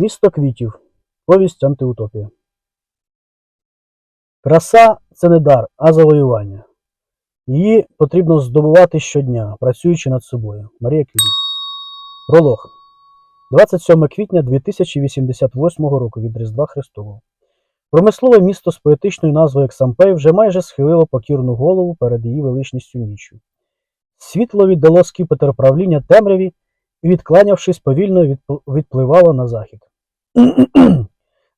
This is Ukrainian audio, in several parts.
Місто квітів. Повість антиутопія. Краса це не дар, а завоювання. Її потрібно здобувати щодня, працюючи над собою. Марія Кюрі. Пролог. 27 квітня 2088 року від Різдва Христового. Промислове місто з поетичною назвою Ксампей вже майже схилило покірну голову перед її величністю ніччю. Світло віддало скіпетр правління темряві і, відкланявшись, повільно відпливало на захід.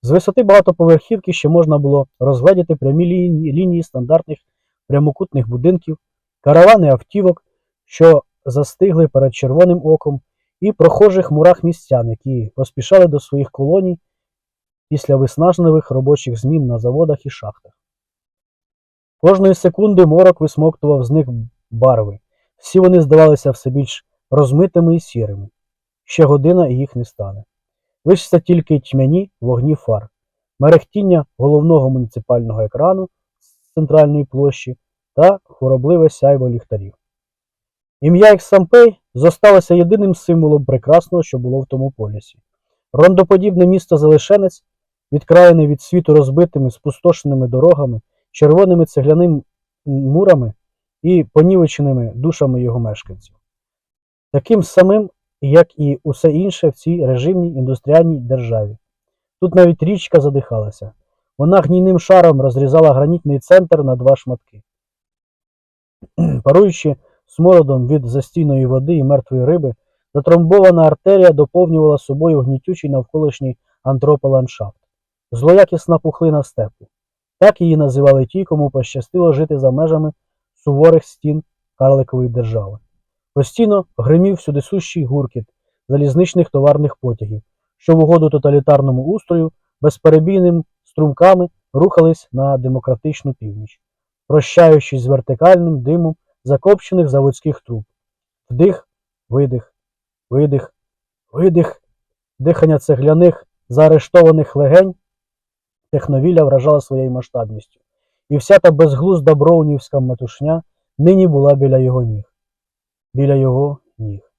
З висоти багатоповерхівки ще можна було розгледіти прямі лінії, лінії стандартних прямокутних будинків, каравани автівок, що застигли перед червоним оком, і прохожих мурах містян, які поспішали до своїх колоній після виснажливих робочих змін на заводах і шахтах. Кожної секунди морок висмоктував з них барви. Всі вони здавалися все більш розмитими і сірими. Ще година і їх не стане. Лишиться тільки тьмяні вогні фар, мерехтіння головного муніципального екрану з центральної площі та хворобливе сяйво ліхтарів. Ім'я Ексампей зосталося єдиним символом прекрасного, що було в тому полісі. Рондоподібне місто Залишенець, відкраєне від світу розбитими, спустошеними дорогами, червоними цегляними мурами і понівеченими душами його мешканців. Таким самим, як і усе інше в цій режимній індустріальній державі. Тут навіть річка задихалася. Вона гнійним шаром розрізала гранітний центр на два шматки. Паруючи смородом від застійної води і мертвої риби, затромбована артерія доповнювала собою гнітючий навколишній антрополандшафт, злоякісна пухлина степу. Так її називали ті, кому пощастило жити за межами суворих стін карликової держави. Постійно гримів сюдисущий гуркіт залізничних товарних потягів, що в угоду тоталітарному устрою безперебійним струмками рухались на демократичну північ, прощаючись з вертикальним димом закопчених заводських труб. Вдих, видих, видих, видих, дихання цегляних заарештованих легень техновіля вражала своєю масштабністю, і вся та безглузда броунівська метушня нині була біля його ніг. Біля його ніг.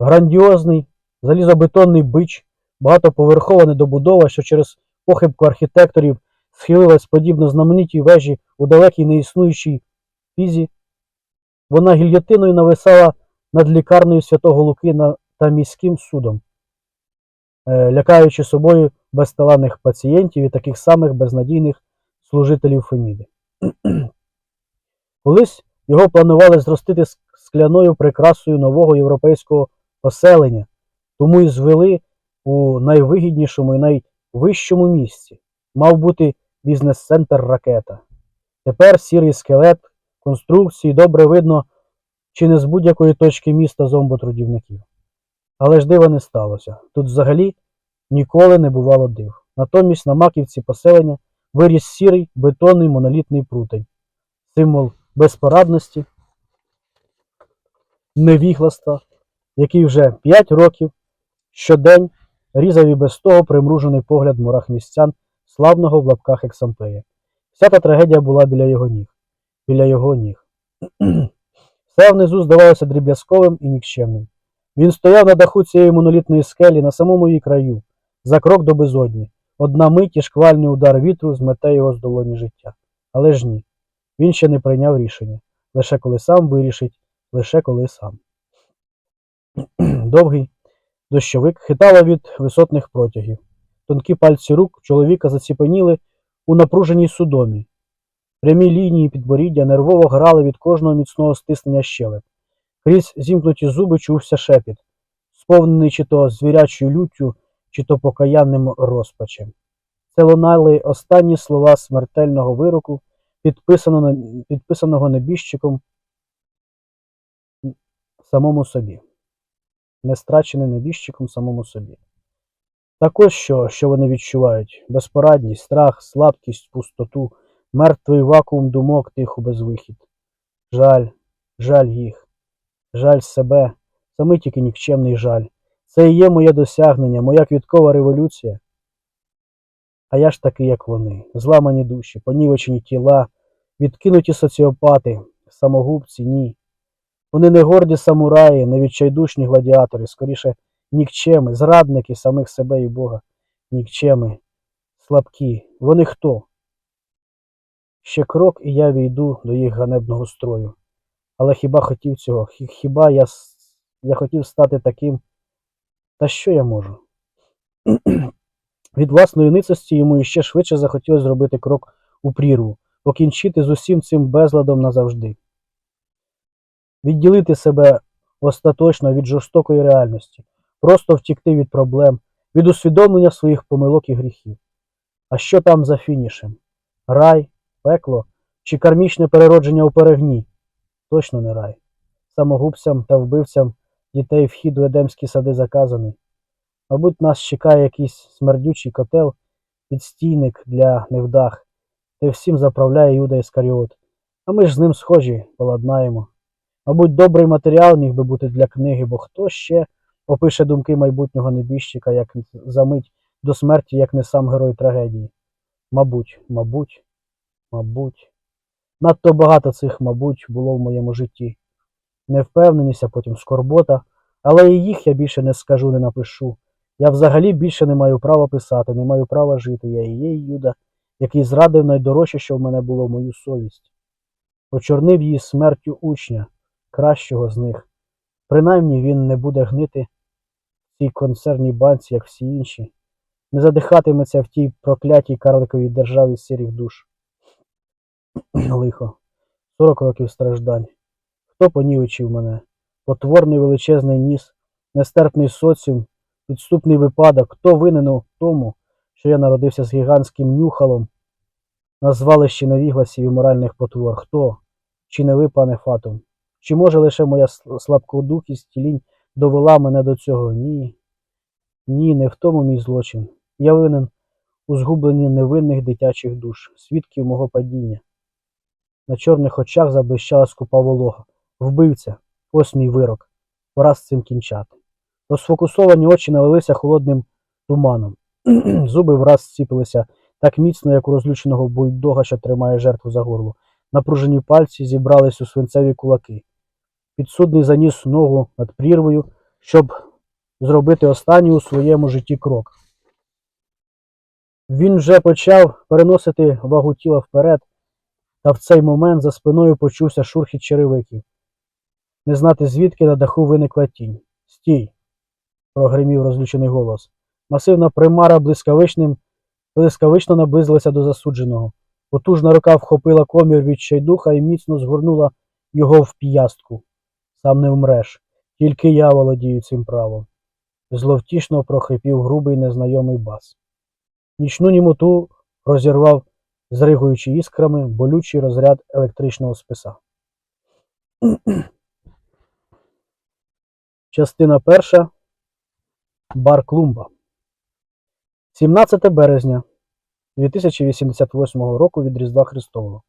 Грандіозний залізобетонний бич, багатоповерхова недобудова, що через похибку архітекторів схилилась подібно знаменитій вежі у далекій неіснуючій пізі, вона гільйотиною нависала над лікарнею святого Луки та міським судом, е, лякаючи собою безталанних пацієнтів і таких самих безнадійних служителів Феміди. Колись його планували зростити з скляною прикрасою нового європейського поселення, тому і звели у найвигіднішому і найвищому місці. Мав бути бізнес-центр ракета. Тепер сірий скелет конструкції добре видно чи не з будь-якої точки міста зомботрудівників. Але ж дива не сталося. Тут взагалі ніколи не бувало див. Натомість на маківці поселення виріс сірий бетонний монолітний прутень, символ безпорадності, невігластва, який вже п'ять років щодень різав і без того примружений погляд мурах містян славного в лапках Ексампея. Вся та трагедія була біля його ніг, біля його ніг. Все внизу здавалося дріб'язковим і нікчемним. Він стояв на даху цієї монолітної скелі на самому її краю, за крок до безодні. Одна мить і шквальний удар вітру змете його з долоні життя. Але ж ні. Він ще не прийняв рішення. Лише коли сам вирішить, лише коли сам. Довгий дощовик хитало від висотних протягів. Тонкі пальці рук чоловіка заціпеніли у напруженій судомі. Прямі лінії підборіддя нервово грали від кожного міцного стиснення щелеп. Крізь зімкнуті зуби чувся шепіт, сповнений чи то звірячою люттю, чи то покаянним розпачем. Це лунали останні слова смертельного вироку, підписаного, небіжчиком самому собі, не страчений небіжчиком самому собі. Так ось що, що вони відчувають: безпорадність, страх, слабкість, пустоту, мертвий вакуум думок тихо безвихід. Жаль, жаль їх, жаль себе, саме тільки нікчемний жаль. Це і є моє досягнення, моя квіткова революція. А я ж такий, як вони, зламані душі, понівечені тіла, відкинуті соціопати, самогубці, ні. Вони не горді самураї, не відчайдушні гладіатори, скоріше нікчеми, зрадники самих себе і Бога, нікчеми, слабкі. Вони хто? Ще крок, і я війду до їх ганебного строю. Але хіба хотів цього? Хіба я, я хотів стати таким? Та що я можу? Від власної ницості йому іще швидше захотілося зробити крок у прірву, покінчити з усім цим безладом назавжди. Відділити себе остаточно від жорстокої реальності, просто втікти від проблем, від усвідомлення своїх помилок і гріхів. А що там за фінішем? Рай, пекло чи кармічне переродження у перегні? Точно не рай. Самогубцям та вбивцям дітей вхід у едемські сади заказаний. Мабуть, нас чекає якийсь смердючий котел, підстійник для невдах, де всім заправляє Юда Іскаріот. А ми ж з ним схожі, поладнаємо. Мабуть, добрий матеріал міг би бути для книги, бо хто ще опише думки майбутнього небіжчика, як за мить до смерті, як не сам герой трагедії. Мабуть, мабуть, мабуть. Надто багато цих, мабуть, було в моєму житті. Невпевненість, а потім скорбота, але і їх я більше не скажу, не напишу. Я взагалі більше не маю права писати, не маю права жити. Я і є Юда, який зрадив найдорожче, що в мене було мою совість. Очорнив її смертю учня, кращого з них. Принаймні він не буде гнити в цій концерній банці, як всі інші, не задихатиметься в тій проклятій карликовій державі сірих душ. Лихо. Сорок років страждань. Хто понівечив мене? Потворний величезний ніс, нестерпний соціум, підступний випадок. Хто винен у тому, що я народився з гігантським нюхалом на звалищі невігласів і моральних потвор? Хто? Чи не ви, пане Фатум? Чи може лише моя слабкодухість і лінь довела мене до цього? Ні. Ні, не в тому мій злочин. Я винен у згубленні невинних дитячих душ, свідків мого падіння. На чорних очах заблищала скупа волога. Вбивця, ось мій вирок. Пора з цим кінчати. Розфокусовані очі налилися холодним туманом. Зуби враз зціпилися так міцно, як у розлюченого бульдога, що тримає жертву за горло. Напружені пальці зібрались у свинцеві кулаки. Підсудний заніс ногу над прірвою, щоб зробити останній у своєму житті крок. Він вже почав переносити вагу тіла вперед, та в цей момент за спиною почувся шурхіт черевиків. Не знати звідки на даху виникла тінь. Стій. прогримів розлючений голос. Масивна примара блискавичним блискавично наблизилася до засудженого. Потужна рука вхопила комір відчайдуха і міцно згорнула його в п'ястку. Сам не вмреш, тільки я володію цим правом. Зловтішно прохрипів грубий незнайомий бас. Нічну німоту розірвав, зригуючи іскрами, болючий розряд електричного списа. Частина перша. Бар Клумба. 17 березня 2088 року від Різдва Христового.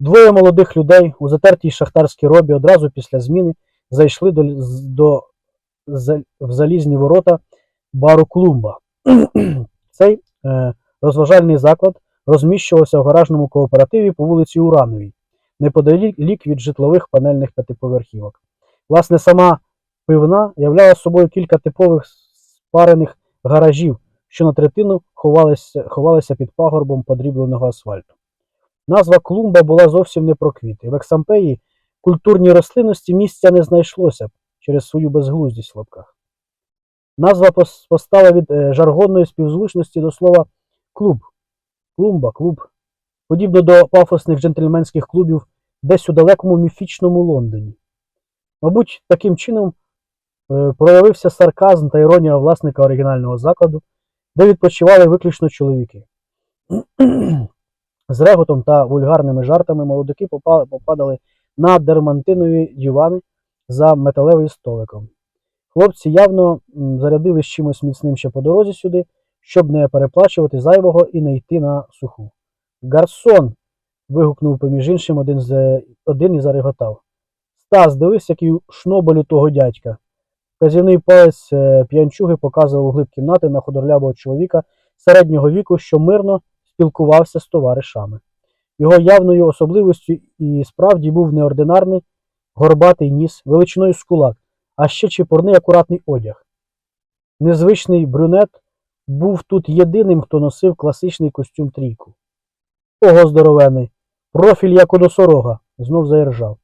Двоє молодих людей у затертій шахтарській робі одразу після зміни зайшли до, до в залізні ворота бару Клумба. Цей е, розважальний заклад розміщувався в гаражному кооперативі по вулиці Урановій, неподалік від житлових панельних п'ятиповерхівок. Власне, сама пивна являла собою кілька типових спарених гаражів, що на третину ховалися, ховалися під пагорбом подрібленого асфальту. Назва клумба була зовсім не про квіти. В Ексампеї культурній рослинності місця не знайшлося б через свою безглуздість в лапках. Назва постала від е, жаргонної співзвучності до слова клуб. Клумба, клуб. Подібно до пафосних джентльменських клубів десь у далекому міфічному Лондоні. Мабуть, таким чином е, проявився сарказм та іронія власника оригінального закладу, де відпочивали виключно чоловіки. З реготом та вульгарними жартами молодики попадали на дермантинові дивани за металевим столиком. Хлопці явно зарядили з чимось міцним ще по дорозі сюди, щоб не переплачувати зайвого і не йти на суху. Гарсон. вигукнув поміж іншим один, з, один і зареготав. Стас, дивись, який шнобель у того дядька. Вказівний палець е, п'янчуги показував глиб кімнати на худорлявого чоловіка середнього віку, що мирно спілкувався з товаришами. Його явною особливістю і справді був неординарний горбатий ніс, величиною з кулак, а ще чепурний акуратний одяг. незвичний брюнет був тут єдиним, хто носив класичний костюм трійку. Ого, здоровений, профіль як у носорога, знов заіржав.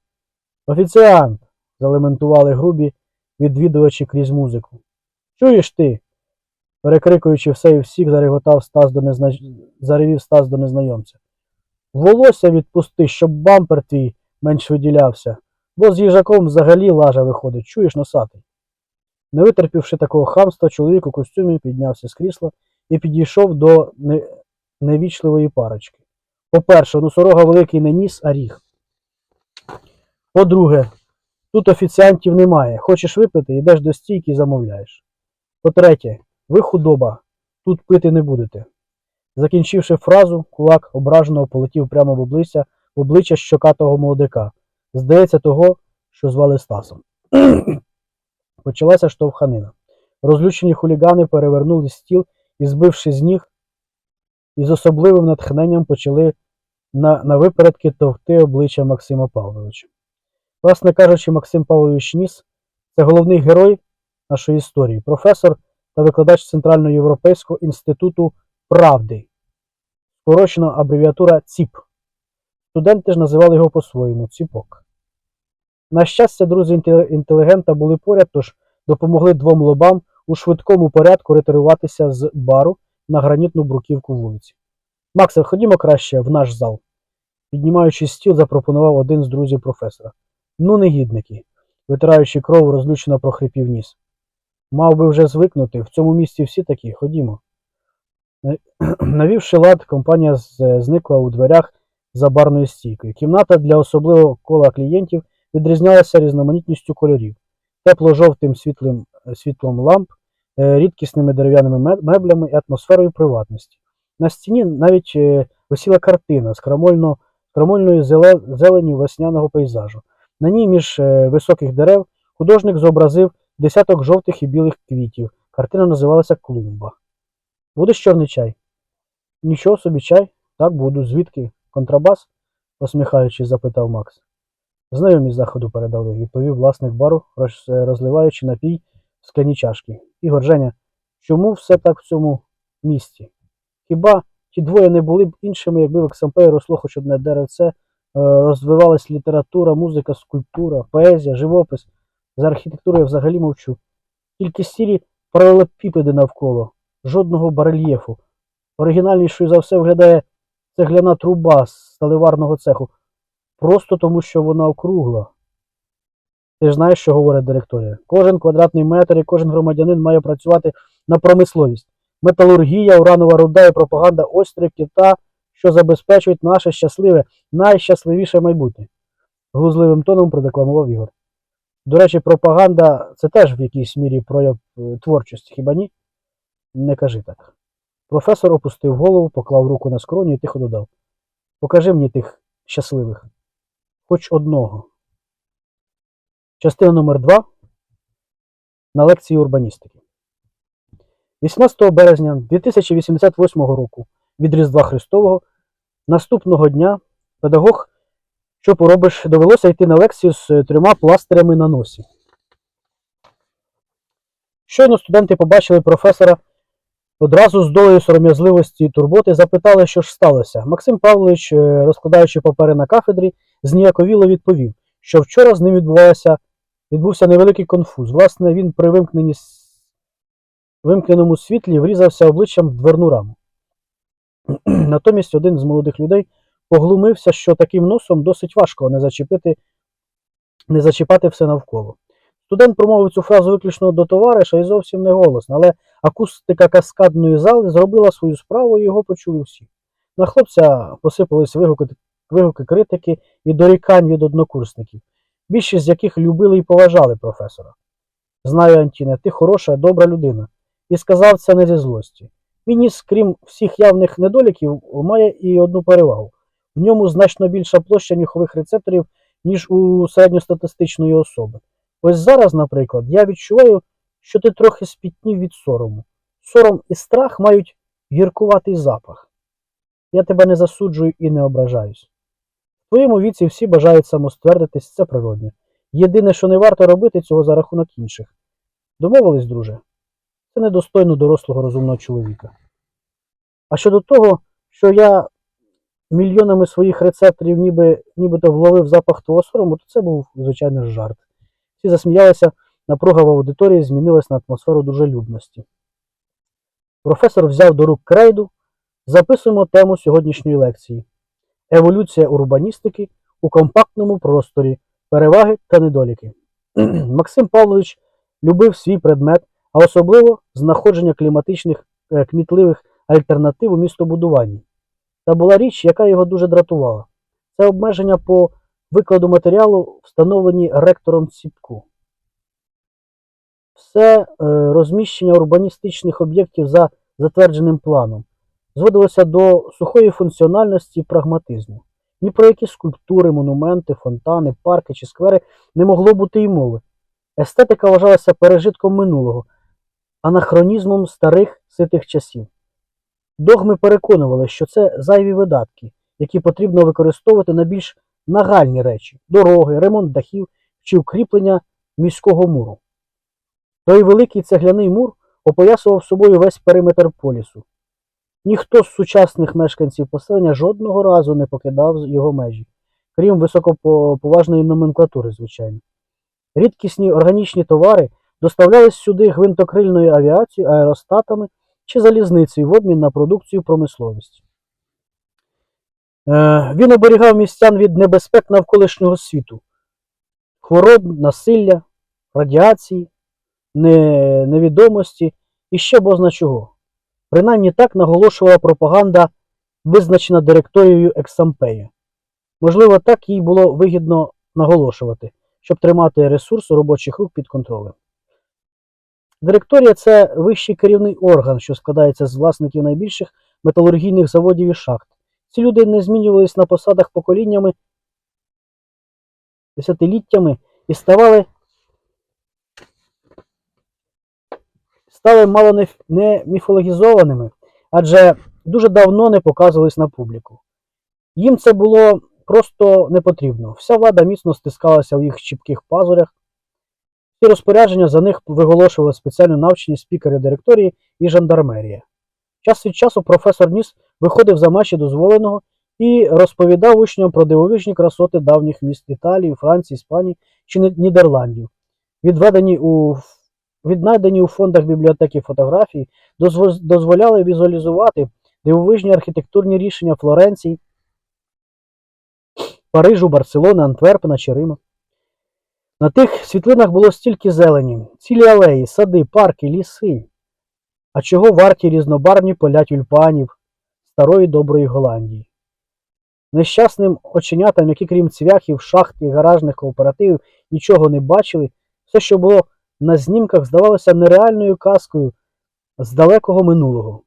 Офіціант, залементували грубі відвідувачі крізь музику. Чуєш ти? Перекрикуючи все і всіх, зареготав Стас до незна... заревів Стас до незнайомця. Волосся відпусти, щоб бампер твій менш виділявся, бо з їжаком взагалі лажа виходить, чуєш носатий. Не витерпівши такого хамства, чоловік у костюмі піднявся з крісла і підійшов до не... невічливої парочки. По-перше, носорога великий не ніс, а ріг. По-друге, тут офіціантів немає. Хочеш випити, йдеш до стійки і замовляєш. По-третє, ви худоба, тут пити не будете. Закінчивши фразу, кулак ображеного полетів прямо в обличчя, в обличчя щокатого молодика. Здається, того, що звали Стасом. Почалася штовханина. Розлючені хулігани перевернули стіл і, збивши з ніг, із особливим натхненням почали на, на випередки товкти обличчя Максима Павловича. Власне кажучи, Максим Павлович Ніс це головний герой нашої історії, професор та викладач Центральноєвропейського інституту правди, скорочена абревіатура ЦІП. Студенти ж називали його по-своєму ціпок. На щастя, друзі інтелігента були поряд, тож допомогли двом лобам у швидкому порядку ретируватися з бару на гранітну бруківку вулиці. Максе, ходімо краще в наш зал. Піднімаючи стіл, запропонував один з друзів професора. Ну, негідники, витираючи кров, розлючено прохрипів ніс. Мав би вже звикнути, в цьому місці всі такі, ходімо. Навівши лад, компанія зникла у дверях за барною стійкою. Кімната для особливого кола клієнтів відрізнялася різноманітністю кольорів, тепло-жовтим світлим, світлом ламп, е, рідкісними дерев'яними меблями і атмосферою приватності. На стіні навіть е, висіла картина з крамольно, крамольною зеле- зеленню весняного пейзажу. На ній між е, високих дерев художник зобразив десяток жовтих і білих квітів. Картина називалася Клумба. Будеш чорний чай? Нічого собі чай? Так буду. Звідки? Контрабас? посміхаючись, запитав Макс. Знайомі з заходу передали, відповів власник бару, розливаючи напій в скляні чашки. Ігор Женя, чому все так в цьому місті? Хіба ті двоє не були б іншими, якби в Оксампеї росло хоч одне деревце, е, розвивалась література, музика, скульптура, поезія, живопис. За архітектурою взагалі мовчу. Тільки сірі паралелепіпеди навколо, жодного барельєфу. Оригінальнішою за все виглядає цегляна труба з сталеварного цеху, просто тому, що вона округла. Ти ж знаєш, що говорить директорія. Кожен квадратний метр і кожен громадянин має працювати на промисловість. Металургія, уранова руда і пропаганда ось три кита, що забезпечують наше щасливе, найщасливіше майбутнє. Глузливим тоном продекламував Ігор. До речі, пропаганда це теж в якійсь мірі прояв е, творчості, хіба ні? Не кажи так. Професор опустив голову, поклав руку на скроню і тихо додав: Покажи мені тих щасливих. Хоч одного. Частина номер 2 на лекції урбаністики. 18 березня 2088 року від Різдва Христового наступного дня педагог, що поробиш, довелося йти на лекцію з е, трьома пластирями на носі. Щойно студенти побачили професора одразу з долею сором'язливості і турботи запитали, що ж сталося. Максим Павлович, е, розкладаючи папери на кафедрі, зніяковіло відповів, що вчора з ним відбувався, відбувся невеликий конфуз. Власне, він при вимкненні вимкненому світлі врізався обличчям в дверну раму. Натомість один з молодих людей поглумився, що таким носом досить важко не зачепити, не зачіпати все навколо. Студент промовив цю фразу виключно до товариша і зовсім не голосно, але акустика каскадної зали зробила свою справу і його почули всі. На хлопця посипались вигуки, вигуки критики і дорікань від однокурсників, більшість з яких любили і поважали професора. Знаю, Антіне, ти хороша, добра людина, і сказав це не зі злості. Він, крім всіх явних недоліків, має і одну перевагу. В ньому значно більша площа нюхових рецепторів, ніж у середньостатистичної особи. Ось зараз, наприклад, я відчуваю, що ти трохи спітнів від сорому. Сором і страх мають гіркуватий запах. Я тебе не засуджую і не ображаюсь. В твоєму віці всі бажають самоствердитись, це природне. Єдине, що не варто робити цього за рахунок інших. Домовились, друже? Це недостойно дорослого розумного чоловіка. А щодо того, що я мільйонами своїх рецепторів ніби, нібито вловив запах того сорому, то це був, звичайно, жарт. Всі засміялися, напруга в аудиторії змінилась на атмосферу дружелюбності. Професор взяв до рук крейду. Записуємо тему сьогоднішньої лекції: Еволюція урбаністики у компактному просторі, переваги та недоліки. Максим Павлович любив свій предмет, а особливо знаходження кліматичних е, кмітливих альтернатив у містобудуванні. Та була річ, яка його дуже дратувала. Це обмеження по викладу матеріалу, встановлені ректором Ціпку. Все е, розміщення урбаністичних об'єктів за затвердженим планом зводилося до сухої функціональності і прагматизму. Ні про які скульптури, монументи, фонтани, парки чи сквери не могло бути й мови. Естетика вважалася пережитком минулого, анахронізмом старих ситих часів. Догми переконували, що це зайві видатки, які потрібно використовувати на більш нагальні речі дороги, ремонт дахів чи укріплення міського муру. Той великий цегляний мур опоясував собою весь периметр полісу. Ніхто з сучасних мешканців поселення жодного разу не покидав його межі, крім високоповажної номенклатури, звичайно. Рідкісні органічні товари доставлялись сюди гвинтокрильною авіацією, аеростатами чи залізницею в обмін на продукцію промисловості. Е, Він оберігав містян від небезпек навколишнього світу, хвороб, насилля, радіації, невідомості і ще бозна чого. Принаймні так наголошувала пропаганда, визначена директорією Ексампея. Можливо, так їй було вигідно наголошувати, щоб тримати ресурс робочих рук під контролем. Директорія це вищий керівний орган, що складається з власників найбільших металургійних заводів і шахт. Ці люди не змінювались на посадах поколіннями, десятиліттями і ставали стали мало не, не міфологізованими, адже дуже давно не показувались на публіку. Їм це було просто не потрібно. Вся влада міцно стискалася в їх чіпких пазурях. Ці розпорядження за них виголошували спеціально навчені спікери директорії і жандармерія. Час від часу професор Ніс виходив за межі дозволеного і розповідав учням про дивовижні красоти давніх міст Італії, Франції, Іспанії чи Нідерландів, відведені у віднайдені у фондах бібліотеки фотографії, дозволяли візуалізувати дивовижні архітектурні рішення Флоренції, Парижу, Барселони, Антверпена чи Рима. На тих світлинах було стільки зелені, цілі алеї, сади, парки, ліси. А чого варті різнобарвні поля тюльпанів старої доброї Голландії? Нещасним оченятам, які крім цвяхів, шахт і гаражних кооперативів нічого не бачили, все, що було на знімках, здавалося нереальною казкою з далекого минулого.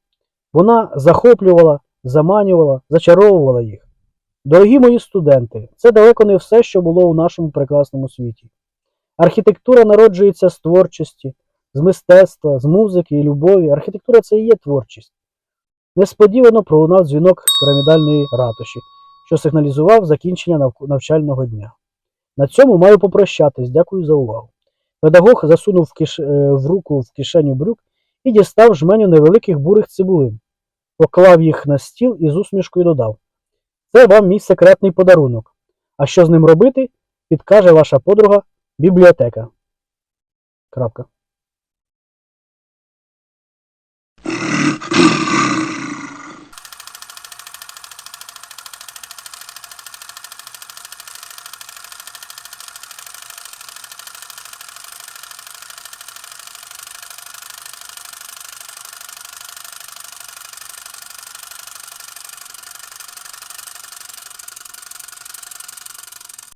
Вона захоплювала, заманювала, зачаровувала їх. Дорогі мої студенти, це далеко не все, що було у нашому прекрасному світі. Архітектура народжується з творчості, з мистецтва, з музики і любові. Архітектура це і є творчість. Несподівано пролунав дзвінок пірамідальної ратуші, що сигналізував закінчення навчального дня. На цьому маю попрощатись. Дякую за увагу. Педагог засунув в, киш... е, в руку в кишеню брюк і дістав жменю невеликих бурих цибулин, поклав їх на стіл і з усмішкою додав: Це вам мій секретний подарунок. А що з ним робити, підкаже ваша подруга бібліотека. Крапка.